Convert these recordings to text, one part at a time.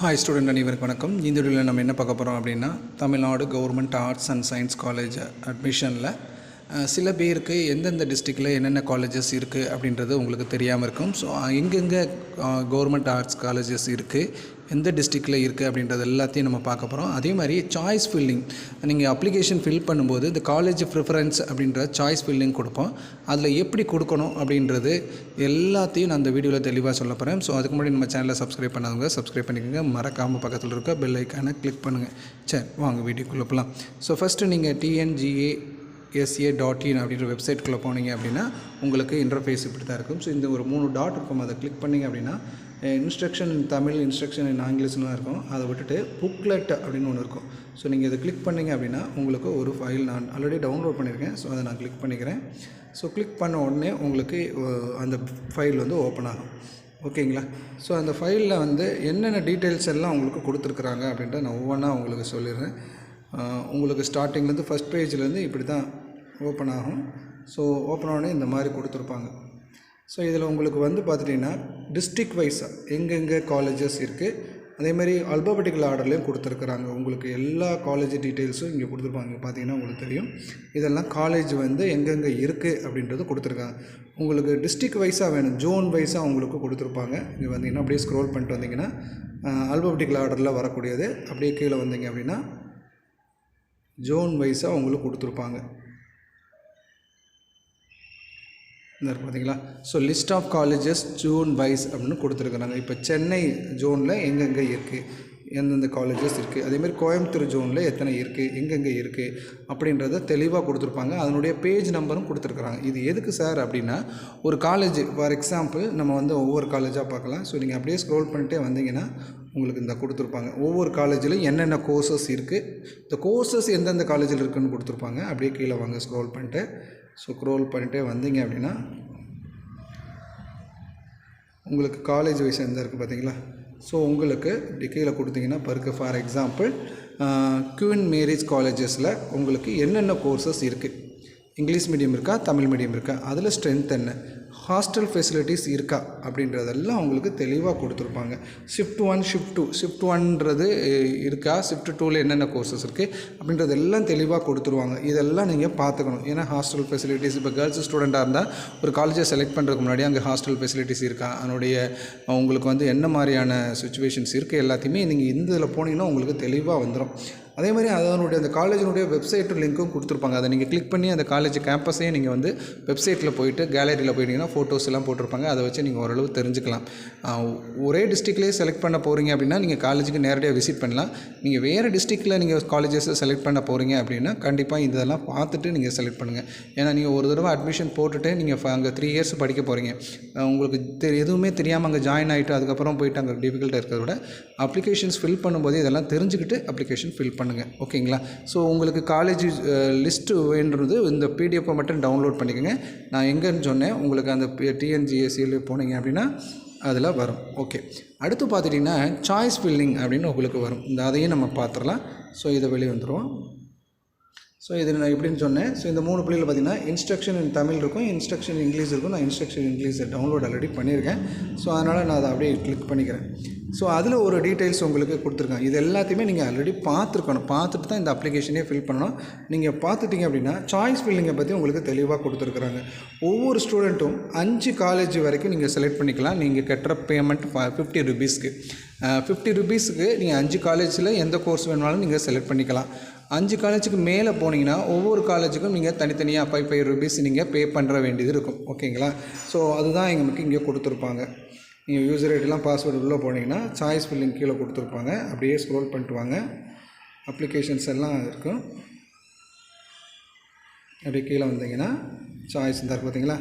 Hi student அனைவருக்கு வணக்கம். இந்த வீடியோவில் நம்ம என்ன பார்க்க போகிறோம் அப்படின்னா Tamil Nadu government arts and science college அட்மிஷனில் சில பேருக்கு எந்தெந்த டிஸ்ட்ரிக்டில் என்னென்ன காலேஜஸ் இருக்குது அப்படின்றது உங்களுக்கு தெரியாமல் இருக்கும். ஸோ எங்கெங்கே கவர்மெண்ட் ஆர்ட்ஸ் காலேஜஸ் இருக்குது எந்த டிஸ்ட்ரிக்டில் இருக்குது அப்படின்றது எல்லாத்தையும் நம்ம பார்க்க போகிறோம் அதே மாதிரி சாய்ஸ் ஃபில்லிங் நீங்கள் அப்ளிகேஷன் ஃபில் பண்ணும்போது இந்த காலேஜ் ப்ரிஃபரன்ஸ் அப்படின்ற சாய்ஸ் ஃபில்லிங் கொடுப்போம். அதில் எப்படி கொடுக்கணும் அப்படின்றது எல்லாத்தையும் நான் அந்த வீடியோவில் தெளிவாக சொல்ல போகிறேன் ஸோ அதுக்கு முன்னாடி நம்ம சேனலை சப்ஸ்கிரைப் பண்ணாதவங்க சப்ஸ்கிரைப் பண்ணிக்கோங்க. மறக்காமல் பக்கத்தில் இருக்க பெல் ஐக்கானை கிளிக் பண்ணுங்கள் சரி வாங்க வீடியோக்குள்ளே போகலாம் ஸோ ஃபஸ்ட்டு நீங்கள் டிஎன்ஜிஏ எஸ்ஏ டாட் இன் அப்படின்ற வெப்சைட்குள்ளே போனீங்க அப்படின்னா உங்களுக்கு இன்டர்ஃபேஸ் இப்படி தான் இருக்கும். ஸோ இந்த ஒரு மூணு டாட் இருக்கும். அதை கிளிக் பண்ணிங்க அப்படின்னா instruction in Tamil instruction in ஆங்கிலீஷ்லாம் இருக்கும். அதை விட்டுட்டு புக்லெட் அப்படின்னு ஒன்று இருக்கும். ஸோ நீங்கள் இதை கிளிக் பண்ணிங்க அப்படின்னா உங்களுக்கு ஒரு ஃபைல் நான் ஆல்ரெடி டவுன்லோட் பண்ணியிருக்கேன். ஸோ அதை நான் கிளிக் பண்ணிக்கிறேன். ஸோ கிளிக் பண்ண உடனே உங்களுக்கு அந்த ஃபைல் வந்து ஓப்பன் ஆகும். ஓகேங்களா ஸோ அந்த ஃபைலில் வந்து என்னென்ன டீட்டெயில்ஸ் எல்லாம் உங்களுக்கு கொடுத்துருக்குறாங்க அப்படின்றத நான் ஒவ்வொன்றா உங்களுக்கு சொல்லிடுறேன். உங்களுக்கு ஸ்டார்டிங்லேருந்து ஃபஸ்ட் பேஜ்லேருந்து இப்படி தான் ஓப்பன் ஆகும் ஸோ ஓப்பன் ஆனே இந்த மாதிரி கொடுத்துருப்பாங்க. ஸோ இதில் உங்களுக்கு வந்து பார்த்துட்டிங்கன்னா டிஸ்ட்ரிக்ட் வைஸாக எங்கெங்கே காலேஜஸ் இருக்குது அதே மாதிரி அல்பாபெட்டிக்கல் ஆர்டர்லேயும் கொடுத்துருக்குறாங்க. உங்களுக்கு எல்லா காலேஜ் டீட்டெயில்ஸும் இங்கே கொடுத்துருப்பாங்க. பார்த்தீங்கன்னா உங்களுக்கு தெரியும். இதெல்லாம் காலேஜ் வந்து எங்கெங்கே இருக்குது அப்படின்றது கொடுத்துருக்காங்க. உங்களுக்கு டிஸ்ட்ரிக்ட் வைஸாக வேணும் ஜோன் வைஸாக உங்களுக்கு கொடுத்துருப்பாங்க. இங்கே வந்தீங்கன்னா அப்படியே ஸ்க்ரோல் பண்ணிட்டு வந்தீங்கன்னா அல்பாபெட்டிக்கல் ஆர்டரில் வரக்கூடியது அப்படியே கீழே வந்தீங்க அப்படின்னா ஜோன் வைஸாக உங்களுக்கு கொடுத்துருப்பாங்க. இந்த பார்த்தீங்களா so list of colleges zone wise அப்படின்னு கொடுத்துருக்குறாங்க. இப்போ சென்னை ஜோனில் எங்கெங்கே இருக்குது எந்தெந்த காலேஜஸ் இருக்குது அதேமாதிரி கோயம்புத்தூர் ஜோனில் எத்தனை இருக்குது எங்கெங்கே இருக்குது அப்படின்றத தெளிவாக கொடுத்துருப்பாங்க. அதனுடைய பேஜ் நம்பரும் கொடுத்துருக்குறாங்க. இது எதுக்கு சார் அப்படின்னா ஒரு காலேஜ் ஃபார் எக்ஸாம்பிள் நம்ம வந்து ஒவ்வொரு காலேஜாக பார்க்கலாம். ஸோ நீங்கள் அப்படியே ஸ்க்ரோல் பண்ணிட்டே வந்தீங்கன்னா உங்களுக்கு இந்த கொடுத்துருப்பாங்க. ஒவ்வொரு காலேஜிலும் என்னென்ன கோர்சஸ் இருக்குது இந்த கோர்சஸ் எந்தெந்த காலேஜில் இருக்குதுன்னு கொடுத்துருப்பாங்க. அப்படியே கீழே வாங்க ஸ்க்ரோல் பண்ணிட்டு ஸ்க்ரோல் பண்ணிட்டே வந்தீங்க அப்படின்னா உங்களுக்கு காலேஜ் வைஸ் எந்த இருக்குது பார்த்தீங்களா? ஸோ உங்களுக்கு இப்படி கீழே கொடுத்தீங்கன்னா பருக்கு ஃபார் எக்ஸாம்பிள் குவின் மேரேஜ் காலேஜஸில் உங்களுக்கு என்னென்ன கோர்சஸ் இருக்குது இங்கிலீஷ் மீடியம் இருக்கா தமிழ் மீடியம் இருக்கா அதில் ஸ்ட்ரென்த் என்ன ஹாஸ்டல் ஃபெசிலிட்டிஸ் இருக்கா அப்படின்றதெல்லாம் அவங்களுக்கு தெளிவாக கொடுத்துருப்பாங்க. Shift one shift two shift ஒன்றது இருக்கா ஷிஃப்ட் டூவில் என்னென்ன கோர்சஸ் இருக்குது அப்படின்றதெல்லாம் தெளிவாக கொடுத்துருவாங்க. இதெல்லாம் நீங்கள் பார்த்துக்கணும். ஏன்னா ஹாஸ்டல் ஃபெசிலிட்டிஸ் இப்போ கேர்ள்ஸ் ஸ்டூடெண்ட்டாக இருந்தால் ஒரு காலேஜை செலக்ட் பண்ணுறதுக்கு முன்னாடி அங்கே ஹாஸ்டல் ஃபெசிலிட்டிஸ் இருக்கா அதனுடைய உங்களுக்கு வந்து என்ன மாதிரியான சுச்சுவேஷன்ஸ் இருக்குது எல்லாத்தையுமே நீங்கள் இந்த இதில் போனீங்கன்னா உங்களுக்கு தெளிவாக வந்துடும் அதே மாதிரி அதனுடைய அந்த காலேஜினுடைய வெப்சைட் லிங்க்கும் கொடுத்துருப்பாங்க. அதை நீங்கள் கிளிக் பண்ணி அந்த காலேஜ் கேம்பஸையும் நீங்கள் வந்து வெப்சைட்டில் போயிட்டு கேலரியில் போயிட்டீங்கன்னா ஃபோட்டோஸ் எல்லாம் போட்டிருப்பாங்க. அதை வச்சு நீங்கள் ஓரளவு தெரிஞ்சுக்கலாம். ஒரே டிஸ்ட்ரிக்ட்லேயே செலக்ட் பண்ண போகிறீங்க அப்படின்னா நீங்கள் காலேஜுக்கு நேரடியாக விசிட் பண்ணலாம். நீங்கள் வேறு டிஸ்ட்ரிக்டில் நீங்கள் காலேஜஸை செலக்ட் பண்ண போகிறீங்க அப்படின்னா கண்டிப்பாக இதெல்லாம் பார்த்துட்டு நீங்கள் செலக்ட் பண்ணுங்கள் ஏன்னா நீங்கள் ஒரு தடவை அட்மிஷன் போட்டுட்டு நீங்கள் அங்கே த்ரீ இயர்ஸ் படிக்க போகிறீங்க உங்களுக்கு தெரி எதுவுமே தெரியாமல் அங்கே ஜாயின் ஆகிட்டு அதுக்கப்புறம் போயிட்டு அங்கே டிஃபிகல்ட்டாக இருக்கிறத விட அப்ளிகேஷன்ஸ் ஃபில் பண்ணும்போது இதெல்லாம் தெரிஞ்சுக்கிட்டு அப்ளிகேஷன் ஃபில் பண்ணுங்கள் ஓகேங்களா? ஸோ உங்களுக்கு காலேஜ் லிஸ்ட்டு வேண்டுறது இந்த பிடிஎஃப்பை மட்டும் டவுன்லோட் பண்ணிக்கோங்க. நான் எங்கேன்னு சொன்னேன். உங்களுக்கு அந்த டிஎன்ஜிஎஸ்சியில் போனீங்க அப்படின்னா அதில் வரும். ஓகே அடுத்து பார்த்துட்டிங்கன்னா சாய்ஸ் ஃபில்லிங் அப்படின்னு உங்களுக்கு வரும். இந்த அதையும் நம்ம பார்த்துடலாம். ஸோ இதை வெளியே வந்துடுவோம் ஸோ இது நான் எப்படின்னு சொன்னேன். ஸோ இந்த மூணு பிள்ளைகள் பார்த்தீங்கன்னா இன்ஸ்ட்ரக்ஷன் இன் தமிழ் இருக்கும் இன்ஸ்ட்ரக்ஷன் இங்கிலீஷ் இருக்கும். நான் இன்ஸ்ட்ரக்ஷன் இங்கிலீஷை டவுன்லோட் ஆல்ரெடி பண்ணியிருக்கேன். ஸோ அதனால் நான் அதை அப்படியே கிளிக் பண்ணிக்கிறேன். ஸோ அதில் ஒரு டீட்டெயில்ஸ் உங்களுக்கு கொடுத்துருக்காங்க. இது எல்லாத்தையுமே நீங்கள் ஆல்ரெடி பார்த்துருக்கணும். பார்த்துட்டு தான் இந்த அப்ளிகேஷனே ஃபில் பண்ணணும். நீங்கள் பார்த்துட்டீங்க அப்படின்னா சாய்ஸ் ஃபில்லிங்கை பற்றி உங்களுக்கு தெளிவாக கொடுத்துருக்குறாங்க. ஒவ்வொரு ஸ்டூடெண்ட்டும் அஞ்சு காலேஜ் வரைக்கும் நீங்கள் செலக்ட் பண்ணிக்கலாம். நீங்கள் கட்டுற பேமெண்ட் ஃபிஃப்டி ருபீஸ்க்கு ஃபிஃப்டி ருபீஸுக்கு நீங்கள் அஞ்சு காலேஜில் எந்த கோர்ஸ் வேணுனாலும் நீங்கள் செலக்ட் பண்ணிக்கலாம். அஞ்சு காலேஜுக்கு மேலே போனீங்கன்னா ஒவ்வொரு காலேஜுக்கும் நீங்கள் தனித்தனியாக ஃபைவ் ஃபைவ் ருபீஸ் நீங்கள் பே பண்ணுற வேண்டியது இருக்கும். ஓகேங்களா? ஸோ அதுதான் எங்களுக்கு இங்கே கொடுத்துருப்பாங்க. நீங்கள் யூசர் ஐடிலாம் பாஸ்வேர்டு உள்ளே போனீங்கன்னா சாய்ஸ் ஃபில்லிங் கீழே கொடுத்துருப்பாங்க. அப்படியே ஸ்க்ரோல் பண்ணிட்டு வாங்க. அப்ளிகேஷன்ஸ் எல்லாம் இருக்கும். அப்படியே கீழே வந்தீங்கன்னா சாய்ஸ் இந்த பார்த்தீங்களா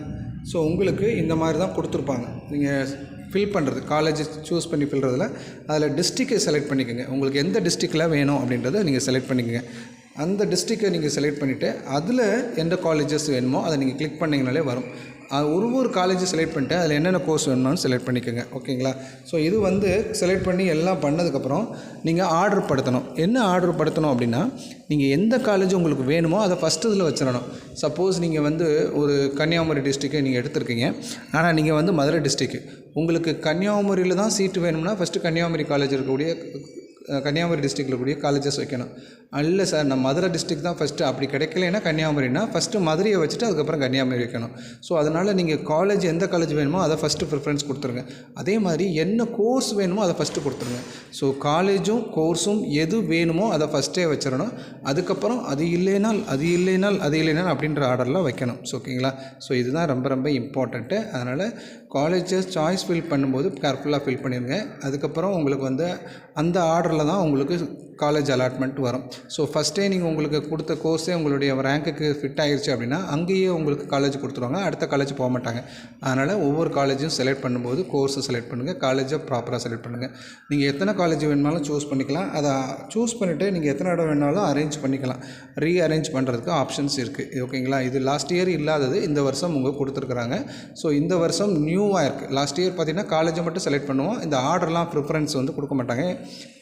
ஸோ உங்களுக்கு இந்த மாதிரி தான் கொடுத்துருப்பாங்க. நீங்கள் ஃபில் பண்ணுறது காலேஜ் சூஸ் பண்ணி ஃபில்றதில் அதில் டிஸ்ட்ரிக்கை செலக்ட் பண்ணிக்கோங்க. உங்களுக்கு எந்த டிஸ்ட்ரிக்டில் வேணும் அப்படின்றத நீங்கள் செலக்ட் பண்ணிக்கோங்க. அந்த டிஸ்ட்ரிக்கை நீங்கள் செலக்ட் பண்ணிவிட்டு அதில் எந்த காலேஜஸ் வேணுமோ அதை நீங்கள் கிளிக் பண்ணிங்கனாலே வரும். ஒரு ஒரு காலேஜ் செலக்ட் பண்ணிட்டு அதில் என்னென்ன கோர்ஸ் வேணும்னு செலக்ட் பண்ணிக்கோங்க. ஓகேங்களா ஸோ இது வந்து செலக்ட் பண்ணி எல்லாம் பண்ணதுக்கப்புறம் நீங்கள் ஆர்டர் படுத்தணும். என்ன ஆர்டர் படுத்தணும் அப்படின்னா நீங்கள் எந்த காலேஜ் உங்களுக்கு வேணுமோ அதை ஃபஸ்ட்டு இதில் வச்சிடணும். சப்போஸ் நீங்கள் வந்து ஒரு கன்னியாகுமரி டிஸ்ட்ரிக்கை நீங்கள் எடுத்திருக்கீங்க. ஆனால் நீங்கள் வந்து மதுரை டிஸ்ட்ரிக்கு உங்களுக்கு கன்னியாகுமரியில் தான் சீட்டு வேணும்னா ஃபஸ்ட்டு கன்னியாகுமரி காலேஜ் இருக்கக்கூடிய கன்னியாகுமரி டிஸ்ட்ரிக்டில் கூடிய காலேஜஸ் வைக்கணும். இல்லை சார் நான் மதுரை டிஸ்ட்ரிக்ட் தான் ஃபஸ்ட்டு அப்படி கிடைக்கலன்னா கன்னியாகுமரினா ஃபஸ்ட்டு மதுரையை வச்சுட்டு அதுக்கப்புறம் கன்னியாகுமரி வைக்கணும். ஸோ அதனால் நீங்கள் காலேஜ் எந்த காலேஜ் வேணுமோ அதை ஃபஸ்ட்டு ப்ரிஃபரன்ஸ் கொடுத்துருங்க. அதே மாதிரி என்ன கோர்ஸ் வேணுமோ அதை ஃபஸ்ட்டு கொடுத்துருங்க. ஸோ காலேஜும் கோர்ஸும் எது வேணுமோ அதை ஃபஸ்ட்டே வச்சிடணும். அதுக்கப்புறம் அது இல்லைனால் அது இல்லைனால் அது இல்லைனால் அப்படின்ற ஆர்டரில் வைக்கணும். ஸோ ஓகேங்களா ஸோ இதுதான் ரொம்ப ரொம்ப இம்பார்ட்டண்ட்டு அதனால் காலேஜஸ் சாய்ஸ் ஃபில் பண்ணும்போது கேர்ஃபுல்லாக ஃபில் பண்ணிடுங்க அதுக்கப்புறம் உங்களுக்கு வந்து அந்த ஆர்டரில் தான் உங்களுக்கு காலேஜ் அலாட்மெண்ட் வரும். ஸோ ஃபஸ்ட்டே நீங்கள் உங்களுக்கு கொடுத்த கோர்ஸே உங்களுடைய ரேங்க்குக்கு ஃபிட் ஆகிருச்சு அப்படின்னா அங்கேயே உங்களுக்கு காலேஜ் கொடுத்துருவாங்க. அடுத்த காலேஜ் போக மாட்டாங்க. அதனால் ஒவ்வொரு காலேஜும் செலக்ட் பண்ணும்போது கோர்ஸை செலக்ட் பண்ணுங்கள் காலேஜை ப்ராப்பராக செலக்ட் பண்ணுங்கள் நீங்கள் எத்தனை காலேஜ் வேணுமாலும் சூஸ் பண்ணிக்கலாம். அதை சூஸ் பண்ணிவிட்டு நீங்கள் எத்தனை இடம் வேணாலும் அரேஞ்ச் பண்ணிக்கலாம். ரீ அரேஞ்ச் பண்ணுறதுக்கு ஆப்ஷன்ஸ் இருக்குது ஓகேங்களா இது லாஸ்ட் இயர் இல்லாதது இந்த வருஷம் உங்கள் கொடுத்துருக்குறாங்க. ஸோ இந்த வருஷம் நியூவாக இருக்குது லாஸ்ட் இயர் பார்த்தீங்கன்னா காலேஜை மட்டும் செலக்ட் பண்ணுவோம். இந்த ஆர்டர்லாம் ப்ரிஃபரன்ஸ் வந்து கொடுக்க மாட்டாங்க.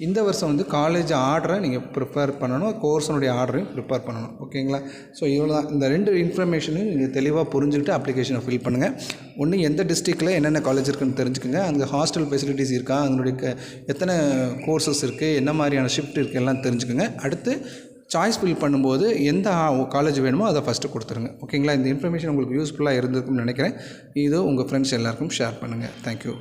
இந்த வருஷம் வந்து காலேஜ் ஆர்டரை நீங்கள் ப்ரிப்பேர் பண்ணணும் கோர்ஸனுடைய ஆர்டரையும் ப்ரிப்பேர் பண்ணணும். ஓகேங்களா ஸோ இவ்வளோ தான் இந்த ரெண்டு இன்ஃபர்மேஷனையும் நீங்கள் தெளிவாக புரிஞ்சுக்கிட்டு அப்ளிகேஷனை ஃபில் பண்ணுங்கள் ஒன்று எந்த டிஸ்ட்ரிக்டில் என்னென்ன காலேஜ் இருக்குன்னு தெரிஞ்சுக்கோங்க. அங்கே ஹாஸ்டல் ஃபெசிலிட்டிஸ் இருக்கா? அதனுடைய க- எத்தனை கோர்சஸ் இருக்குது என்ன மாதிரியான ஷிஃப்ட் இருக்குது எல்லாம் தெரிஞ்சுக்கோங்க. அடுத்து சாய்ஸ் ஃபில் பண்ணும்போது எந்த காலேஜ் வேணுமோ அதை ஃபஸ்ட்டு கொடுத்துருங்க. ஓகேங்களா இந்த இன்ஃபர்மேஷன் உங்களுக்கு யூஸ்ஃபுல்லாக இருந்திருக்கும்னு நினைக்கிறேன். இது உங்கள் ஃப்ரெண்ட்ஸ் எல்லாருக்கும் ஷேர் பண்ணுங்கள் தேங்க்யூ